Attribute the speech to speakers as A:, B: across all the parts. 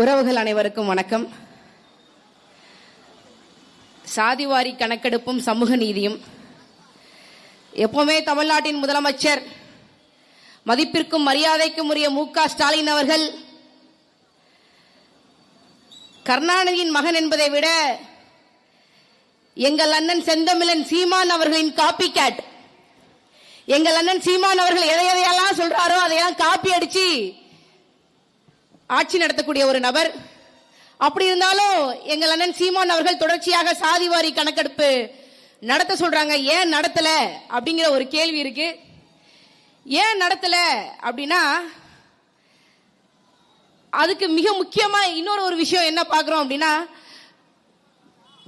A: உறவுகள் அனைவருக்கும் வணக்கம். சாதிவாரி கணக்கெடுப்பும் சமூக நீதியும். எப்பவுமே தமிழ்நாட்டின் முதலமைச்சர் மதிப்பிற்கும் மரியாதைக்கும் உரிய மு க ஸ்டாலின் அவர்கள் கருணாநிதியின் மகன் என்பதை விட எங்கள் அண்ணன் செந்தமிழன் சீமான் அவர்களின் காப்பி கேட் எங்கள் அண்ணன் சீமான் அவர்கள் எதை எதையெல்லாம் சொல்றாரோ அதையெல்லாம் காப்பி அடிச்சு ஆட்சி நடத்தக்கூடிய ஒரு நபர். அப்படி இருந்தாலும் எங்கள் அண்ணன் சீமான் அவர்கள் தொடர்ச்சியாக சாதிவாரி கணக்கெடுப்பு நடத்த சொல்றாங்க. ஏன் நடத்தல? அப்படிங்கிற ஒரு கேள்வி இருக்கு. ஏன் நடத்தல அப்படின்னா அதுக்கு மிக முக்கியமா இன்னொரு ஒரு விஷயம் என்ன பார்க்குறோம் அப்படின்னா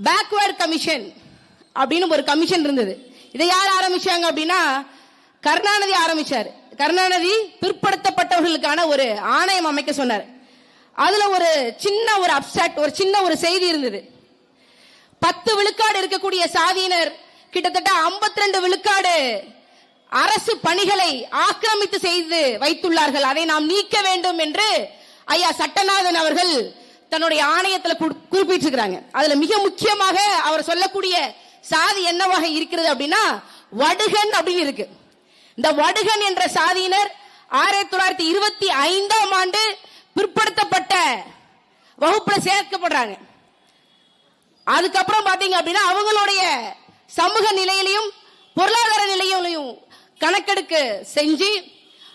A: பேக்வேர்ட் கமிஷன் அப்படின்னு ஒரு கமிஷன் இருந்தது. இதை யார் ஆரம்பிச்சாங்க அப்படின்னா கருணாநிதி ஆரம்பிச்சார். கருணாநிதி பிற்படுத்தப்பட்டவர்களுக்கான ஒரு ஆணையம் அமைக்க சொன்னார். அதுல ஒரு சின்ன ஒரு அப்சாக்ட் ஒரு சின்ன ஒரு செய்தி இருந்தது. பத்து விழுக்காடு இருக்கக்கூடிய சாதியினர் கிட்டத்தட்ட 52 ரெண்டு விழுக்காடு அரசு பணிகளை ஆக்கிரமித்து செய்து வைத்துள்ளார்கள். அதை நாம் நீக்க வேண்டும் என்று ஐயா சட்டநாதன் அவர்கள் தன்னுடைய ஆணையத்தில் குறி- குறிப்பிட்டிருக்கிறாங்க. அதுல மிக முக்கியமாக அவர் சொல்லக்கூடிய சாதி என்னவாக இருக்கிறது அப்படின்னா வடுகன் அப்படின்னு இருக்கு. இந்த வடுகன் என்ற சாதியினர் ஆயிரத்தி தொள்ளாயிரத்தி இருபத்தி ஐந்தாம் ஆண்டு பிற்படுத்தப்பட்ட வகுப்புல சேர்க்கப்படுறாங்க. அதுக்கப்புறம் பாத்தீங்க அப்படின்னா அவங்களுடைய சமூக நிலையிலையும் பொருளாதார நிலையிலையும் கணக்கெடுக்க செஞ்சு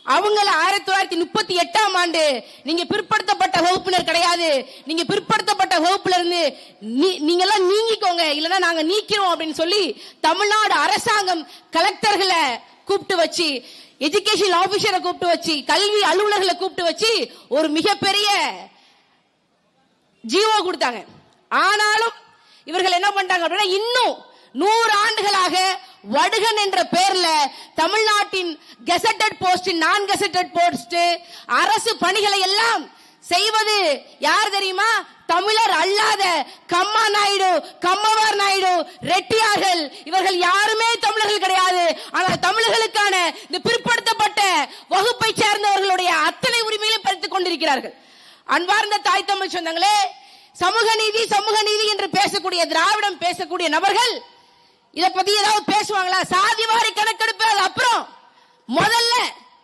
A: அவங்கள ஆயிரத்தி தொள்ளாயிரத்தி முப்பத்தி எட்டாம் ஆண்டு நீங்க பிற்படுத்தப்பட்ட வகுப்பினர் கிடையாது. நீங்க பிற்படுத்தப்பட்ட வகுப்புல இருந்து நீ- நீங்க எல்லாம் நீங்கிக்கோங்க. இல்லைன்னா நாங்க நீக்கிறோம் அப்படின்னு சொல்லி தமிழ்நாடு அரசாங்கம் கலெக்டர்களை கூப்பிட்டு வச்சு எஜுகேஷன் ஆபீசரை கூப்பிட்டு வச்சு கல்வி அலுவலர்களை கூப்பிட்டு வச்சு ஒரு மிகப்பெரிய ஜீவோ கொடுத்தாங்க. ஆனாலும் இவர்கள் என்ன பண்றாங்க அப்படின்னா இன்னும் நூறு ஆண்டுகளாக வடுகன் என்ற பெயர்ல தமிழ்நாட்டின் கெசட்டட் போஸ்ட் நான் கெசட்டட் போஸ்ட் அரசு பணிகளை எல்லாம் செய்வது யார் தெரியுமா? தமிழர் அல்லாத கம்மா நாயுடு கம்மவார் நாயுடு ரெட்டியார்கள். இவர்கள் யாருமே தமிழர்கள் கிடையாது. ஆனால் தமிழர்களுக்கான இந்த பிற்படுத்தப்பட்ட வகுப்பை சேர்ந்தவர்களுடைய அத்தனை உரிமையிலும் பறித்துக் கொண்டிருக்கிறார்கள். அன்பார்ந்த தாய் தமிழ் சொந்தங்களே சமூக நீதி சமூக நீதி என்று பேசக்கூடிய திராவிடம் பேசக்கூடிய நபர்கள் இதை பத்தி ஏதாவது பேசுவாங்களா? சாதிவாரி கணக்கெடுப்பு அது அப்புறம் முதல்ல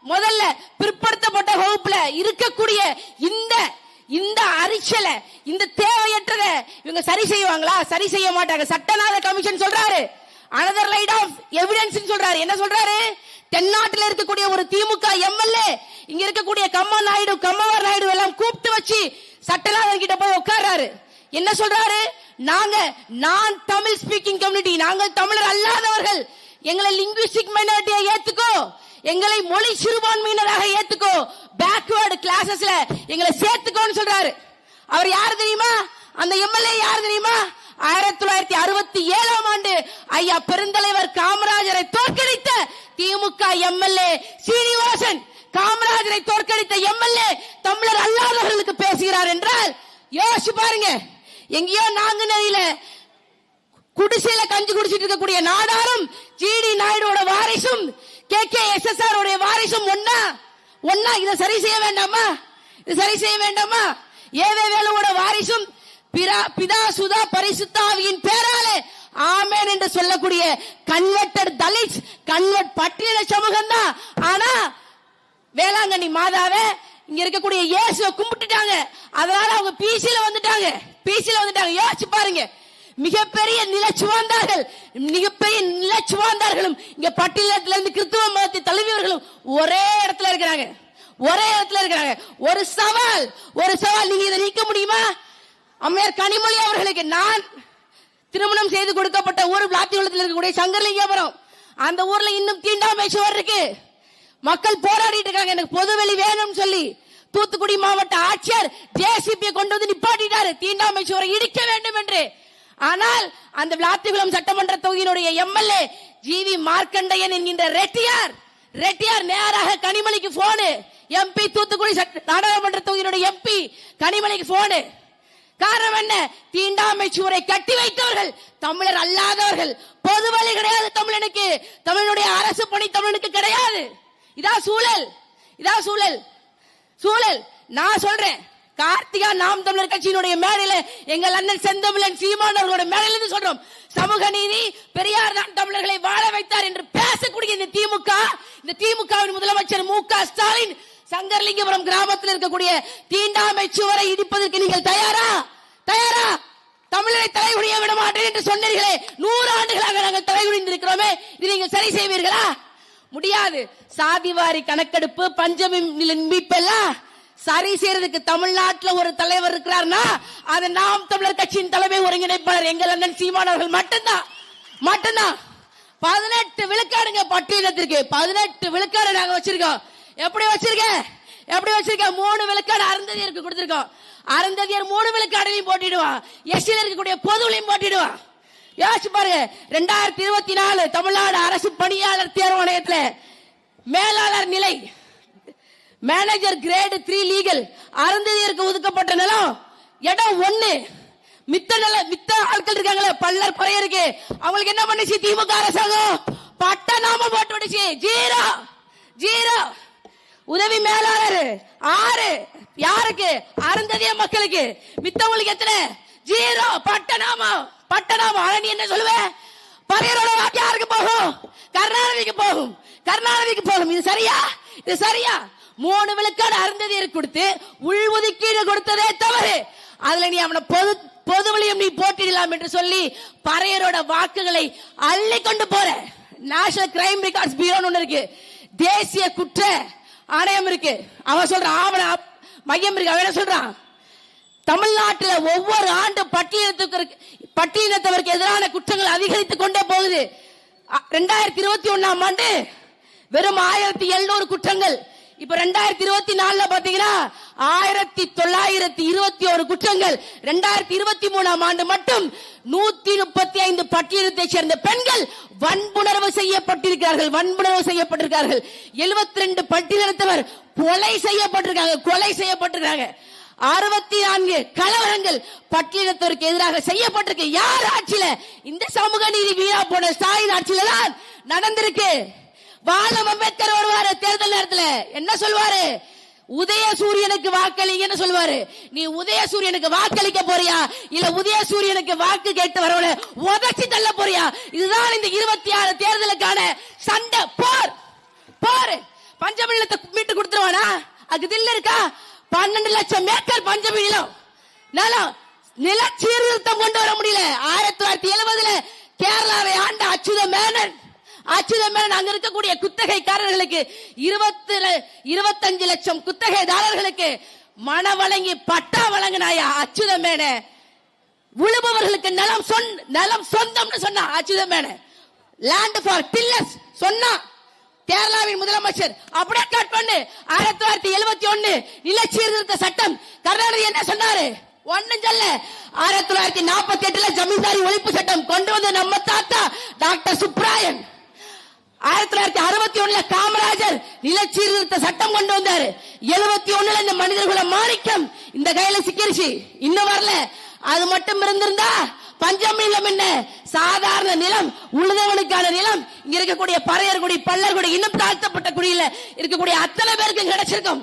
A: முதல்ல பிற்படுத்தப்பட்ட வகுப்புல இருக்கக்கூடிய இந்த இந்த அரிச்சலை இந்த தேவையற்றத இவங்க சரி செய்வாங்களா? சரி செய்ய மாட்டாங்க. சட்டநாத கமிஷன் சொல்றாரு. அனதர் லைட் ஆஃப் எவிடன்ஸ் சொல்றாரு. என்ன சொல்றாரு? தென்னாட்டில் இருக்கக்கூடிய ஒரு திமுக எம்எல்ஏ இங்க இருக்கக்கூடிய கம்மா நாயுடு கம்மாவர் நாயுடு எல்லாம் கூப்பிட்டு வச்சு சட்டநாதன் கிட்ட போய் உட்கார்றாரு. என்ன சொல்றாரு? நாங்க நான் தமிழ் ஸ்பீக்கிங் கம்யூனிட்டி நாங்கள் தமிழர் அல்லாதவர்கள். எங்களை லிங்குவிஸ்டிக் மைனாரிட்டியை ஏத்துக்கோ. எங்களை மொழி சிறுபான்மையினராக ஏத்துக்கோ. பேக்வேர்டு கிளாஸஸ்ல எங்களை சேர்த்துக்கோன்னு சொல்றாரு. அவர் யார் தெரியுமா? அந்த எம்எல்ஏ யார் தெரியுமா? ஆயிரத்தி தொள்ளாயிரத்தி அறுபத்தி ஏழாம் ஆண்டு ஐயா பெருந்தலைவர் காமராஜரை தோற்கடித்த திமுக எம்எல்ஏ சீனிவாசன். காமராஜரை தோற்கடித்த எம்எல்ஏ தமிழர் அல்லாதவர்களுக்கு பேசுகிறார் என்றால் யோசிச்சு பாருங்க. எங்கேயோ நாங்குநேரியில குடிசையில கஞ்சி குடிச்சிட்டு இருக்கக்கூடிய நாடாரும் ஜிடி நாயுடோட வாரிசும் K K S S R உடைய வாரிசும் ஒன்னா? ஒன்னா இதை சரி செய்ய வேண்டாமா? இது சரி செய்ய வேண்டாமா? ஏவே வேலுவோட வாரிசும் பிதா- பிதா சுதா பரிசுத்தாவியின் பேராலே ஆமேன் என்று சொல்லக்கூடிய கன்வெர்டட் தலித் கன்வெர்ட் பட்டியல சமூகம் தான் ஆனா வேளாங்கண்ணி மாதாவை இங்க இருக்கக்கூடிய இயேசுவை கும்பிட்டுட்டாங்க. அதனால அவங்க பிசில வந்துட்டாங்க. பிசில வந்துட்டாங்க. யோசிச்சு பாருங்க. மிகப்பெரிய நிலச்சுவாந்தார்கள். மிகப்பெரிய நிலச்சுவாந்தார்களும் இங்க பட்டியலத்துல ஒரே இடத்துல இருக்கிறாங்க. ஒரே இடத்துல இருக்கிறாங்க. ஒரு சவால் ஒரு சவால். நீங்க இதை நீக்க முடியுமா? அம்மையார் கனிமொழி அவர்களுக்கு நான் திருமணம் செய்து கொடுக்கப்பட்ட ஊர் விளாத்திகுளத்தில் இருக்கக்கூடிய சங்கர்லிங்கபுரம் அந்த ஊர்ல இன்னும் தீண்டாமை சுவர் இருக்கு. மக்கள் போராடிட்டு இருக்காங்க. எனக்கு பொதுவெளி வேணும்னு சொல்லி தூத்துக்குடி மாவட்ட ஆட்சியர் ஜேசிபி கொண்டு வந்து நிப்பாட்டிட்டாரு. தீண்டாமை சுவரை இடிக்க வேண்டும் என்று. ஆனால் அந்த விளாத்திகுளம் சட்டமன்ற தொகுதியினுடைய எம்எல்ஏ ஜிவி மார்க்கண்டையன் என்கின்ற ரெட்டியார் ரெட்டியார் நேராக கனிமலைக்கு போனு எம்பி தூத்துக்குடி சட்ட- நாடாளுமன்ற தொகுதியினுடைய எம்பி கனிமலைக்கு போனு காரணம் என்ன? தீண்டாமை சுவரை கட்டி வைத்தவர்கள் தமிழர் அல்லாதவர்கள். பொது வழி கிடையாது தமிழனுக்கு. தமிழனுடைய அரசு பணி தமிழனுக்கு கிடையாது. இதா சூழல். இதா சூழல். சூழல். நான் சொல்றேன். கார்த்திகா நாம் தமிழர் கட்சியினுடைய மேடையில எங்கள் அண்ணன் செந்தமிழன் சீமான் அவர்களோட மேடையில சொல்றோம். சமூக நீதி பெரியார் நாம் தமிழர்களை வாழ வைத்தார் என்று பேசக்கூடிய இந்த திமுக இந்த முதலமைச்சர் மு க ஸ்டாலின் சங்கர்லிங்கபுரம் கிராமத்தில் இருக்கக்கூடிய தீண்டாமை சுவரை இடிப்பதற்கு நீங்கள் தயாரா? தயாரா? தமிழரை தலைகுனிய விட மாட்டேன் என்று சொன்னீர்களே. நூறு ஆண்டுகளாக நாங்கள் தலைகுனிந்திருக்கிறோமே இது நீங்கள் சரி செய்வீர்களா? முடியாது. சாதிவாரி கணக்கெடுப்பு பஞ்சமி மீட்பெல்லாம் சரி செய்யறதுக்கு தமிழ்நாட்டில் ஒரு தலைவர் இருக்கிறார்னா அது நாம் தமிழர் கட்சியின் தலைமை ஒருங்கிணைப்பாளர் எங்கள் அண்ணன் சீமானவர்கள் மட்டும்தான். மட்டும்தான். பதினெட்டு விழுக்காடுங்க பட்டியலத்திற்கு. பதினெட்டு விழுக்காடு நாங்க வச்சிருக்கோம். எப்படி வச்சிருக்க? எப்படி வச்சிருக்க? மூணு விழுக்காடு அருந்ததியருக்கு கொடுத்திருக்கோம். அருந்ததியர் மூணு விழுக்காடுலையும் போட்டிடுவான். எஸ்சியில் இருக்கக்கூடிய பொதுவிலையும் போட்டிடுவான். யோசிச்சு பாருங்க. ரெண்டாயிரத்தி இருபத்தி நாலு தமிழ்நாடு அரசு பணியாளர் தேர்வாணையத்துல மேலாளர் நிலை. மேனேஜர் கிரேடு த்ரீ லீகல் அருந்ததியருக்கு ஒதுக்கப்பட்ட நிலம் இடம் ஒன்று மித்த நல்ல மித்த ஆட்கள் இருக்காங்களே பல்லர் பறையருக்கு அவங்களுக்கு என்ன பண்ணுச்சு? திமுக அரசாங்கம். பட்ட நாம போட்டு விடுச்சு. Zero zero. உதவி மேலாளர் ஆறு. யாருக்கு? அருந்ததிய மக்களுக்கு. மித்தவங்களுக்கு எத்தனை? ஜீரோ. பட்டநாமம். பட்டநாமம். ஆனா நீ என்ன சொல்லுவ? பறையரோட வாக்கு யாருக்கு போகும்? கர்நாடகிக்கு போகும். கர்நாடகிக்கு போகும். இது சரியா? இது சரியா? மூணு விழுக்காடு அருந்ததியர் கொடுத்து உள் ஒதுக்கீடு கொடுத்ததே தவறு. அதுல நீ அவனை பொது பொதுவழியும் நீ போட்டிடலாம் என்று சொல்லி பறையரோட வாக்குகளை அள்ளி கொண்டு போற. நேஷனல் கிரைம் ரெக்கார்ட்ஸ் பீரோன்னு ஒண்ணு இருக்கு. தேசிய குற்ற ஆணையம் இருக்கு. அவன் சொல்றான் ஆவண மையம் இருக்கு. அவன் என்ன சொல்றான்? தமிழ்நாட்டில் ஒவ்வொரு ஆண்டு பட்டியலத்துக்கு பட்டியலினத்தவருக்கு எதிரான குற்றங்கள் அதிகரித்துக் கொண்டே போகுது. ரெண்டாயிரத்தி இருபத்தி ஒன்னாம் ஆண்டு வெறும் ஆயிரத்தி எழுநூறு குற்றங்கள் இப்ப ரெண்டாயிரத்தி இருபத்தி நாலுல பாத்தீங்கன்னா ஆயிரத்தி தொள்ளாயிரத்தி இருபத்தி ஒரு குற்றங்கள் ரெண்டாயிரத்தி இருபத்தி மூணாம் ஆண்டு மட்டும் நூத்தி முப்பத்தி ஐந்து பட்டியலத்தை சேர்ந்த பெண்கள் வன்புணர்வு செய்யப்பட்டிருக்கிறார்கள் வன்புணர்வு செய்யப்பட்டிருக்கிறார்கள். எழுபத்தி ரெண்டு பட்டியலினத்தவர் கொலை செய்யப்பட்டிருக்காங்க கொலை செய்யப்பட்டிருக்காங்க. அறுபத்தி நான்கு கலவரங்கள் பட்டியலத்தவருக்கு எதிராக செய்யப்பட்டிருக்கு. யார் ஆட்சியில? இந்த சமூக நீதி வீணா போன ஸ்டாலின் ஆட்சியில தான் நடந்திருக்கு. பாலம் அம்பேத்கர் வருவாரு தேர்தல் நேரத்தில். என்ன சொல்வாரு? உதய சூரியனுக்கு வாக்களிங்கன்னு சொல்லுவாரு நீ உதய சூரியனுக்கு வாக்களிக்க போறியா? இல்ல உதய சூரியனுக்கு வாக்கு கேட்டு வரவன உதச்சி தள்ள போறியா? இதுதான் இந்த இருபத்தி ஆறு தேர்தலுக்கான சண்டை. போர்! போர்! பஞ்சமில்லத்தை மீட்டு கொடுத்துருவானா? அது தில்ல இருக்கா? பன்னெண்டு லட்சம் ஏக்கர் பஞ்சமி நிலம் நிலம் நில சீர்திருத்தம் கொண்டு வர முடியல. ஆயிரத்தி தொள்ளாயிரத்தி எழுபதுல கேரளாவை ஆண்ட அச்சுத மேனன். அச்சுத மேனன் இருக்கக்கூடிய குத்தகைக்காரர்களுக்கு இருபத்தி இருபத்தஞ்சு லட்சம் குத்தகைதாரர்களுக்கு மன வழங்கி பட்டா வழங்கினாயா? அச்சுத உழுபவர்களுக்கு நிலம் சொன் நிலம் சொந்தம்னு சொன்னா அச்சுத லேண்ட் ஃபார் டில்லர்ஸ் சொன்னா கேரளாவின் முதலமைச்சர். அப்படியே கட் பண்ணு. ஆயிரத்தி தொள்ளாயிரத்தி எழுபத்தி ஒண்ணு நில சீர்திருத்த சட்டம். கருணாநிதி என்ன சொன்னாரு? ஒண்ணும் சொல்ல ஆயிரத்தி தொள்ளாயிரத்தி நாற்பத்தி எட்டுல ஜமீன்தாரி ஒழிப்பு சட்டம் கொண்டு வந்த நம்ம தாத்தா டாக்டர் சுப்ராயன் ஆயிரத்தி தொள்ளாயிரத்தி அறுபத்தி ஒண்ணுல காமராஜர் நில சீர்திருத்த சட்டம் கொண்டு வந்தாரு. எழுபத்தி ஒண்ணுல இந்த மனிதர்களை மாணிக்கம் இந்த கையில சிக்கிருச்சு. இன்னும் வரல. அது மட்டும் இருந்திருந்தா பஞ்சம் நிலம் என்ன? சாதாரண நிலம் உழுதவனுக்கான நிலம் இங்க இருக்கக்கூடிய பறையர்குடி பல்லர்குடி இன்னும் தாழ்த்தப்பட்ட குடியில இருக்கக்கூடிய அத்தனை பேருக்கும் கிடைச்சிருக்கும்.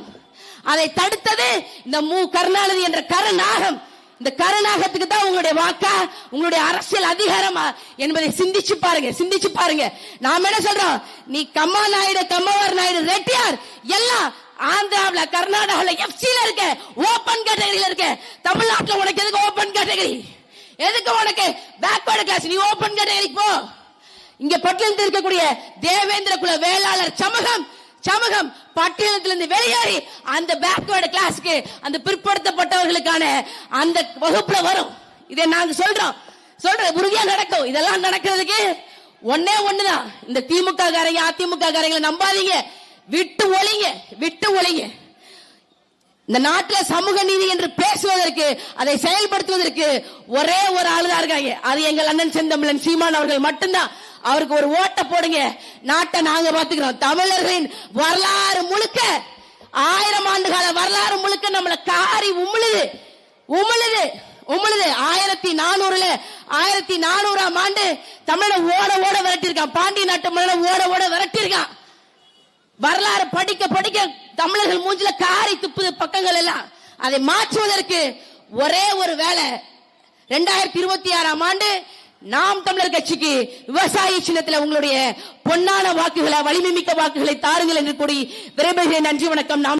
A: அதை தடுத்தது இந்த மு கருணாநிதி என்ற கருநாகம். இந்த கருநாகத்துக்கு தான் உங்களுடைய வாக்கா உங்களுடைய அரசியல் அதிகாரமா என்பதை சிந்திச்சு பாருங்க சிந்திச்சு பாருங்க. நாம என்ன சொல்றோம்? நீ கம்மா நாயுடு கம்மவர் நாயுடு ரெட்டியார் எல்லாம் ஆந்திராவில் கர்நாடகாவில் எஃப்சில இருக்க ஓபன் கேட்டகரியில இருக்க. தமிழ்நாட்டுல உனக்கு எதுக்கு ஓபன் கேட்டகரி? எதுக்கு உனக்கு பேக்வர்டு கிளாஸ் நீ ஓபன் கேட்டகரிக்கு போ. இங்க பட்டியலத்தில் இருக்கக்கூடிய தேவேந்திர குல வேளாளர் சமூகம் சமூகம் பட்டியலத்திலிருந்து வெளியேறி அந்த பேக்வேர்டு கிளாஸ்க்கு அந்த பிற்படுத்தப்பட்டவர்களுக்கான அந்த வகுப்புல வரும். இதை நாங்க சொல்றோம். சொல்றேன் உறுதியா நடக்கும். இதெல்லாம் நடக்கிறதுக்கு ஒன்னே ஒண்ணுதான். இந்த திமுக காரங்க அதிமுக காரங்களை நம்பாதீங்க. விட்டு ஒளிங்க விட்டு ஒளிங்க இந்த நாட்டுல சமூக நீதி என்று பேசுவதற்கு அதை செயல்படுத்துவதற்கு ஒரே ஒரு ஆளுதான் இருக்காங்க. அது எங்கள் அண்ணன் செந்தமிழன் சீமான் அவர்கள் மட்டும்தான். அவருக்கு ஒரு ஓட்ட போடுங்க. நாட்டை நாங்க பாத்துக்கிறோம் தமிழர்களின் வரலாறு முழுக்க ஆயிரம் ஆண்டு கால வரலாறு முழுக்க நம்மள காரி உமிழுது. உமிழுது உமிழுது. ஆயிரத்தி நானூறுல ஆயிரத்தி நானூறாம் ஆண்டு தமிழை ஓட ஓட விரட்டியிருக்கான். பாண்டிய நாட்டு மன்னனை ஓட ஓட விரட்டியிருக்கான். வரலாறு படிக்க படிக்க தமிழர்கள் மூஞ்சில காரி துப்புது பக்கங்கள் எல்லாம். அதை மாற்றுவதற்கு ஒரே ஒரு வேலை. ரெண்டாயிரத்தி இருபத்தி ஆறாம் ஆண்டு நாம் தமிழர் கட்சிக்கு விவசாய சின்னத்தில் உங்களுடைய பொன்னான வாக்குகளை வலிமை மிக்க வாக்குகளை தாருங்கள் என்று கூறி விரைவில் நன்றி வணக்கம். நாம்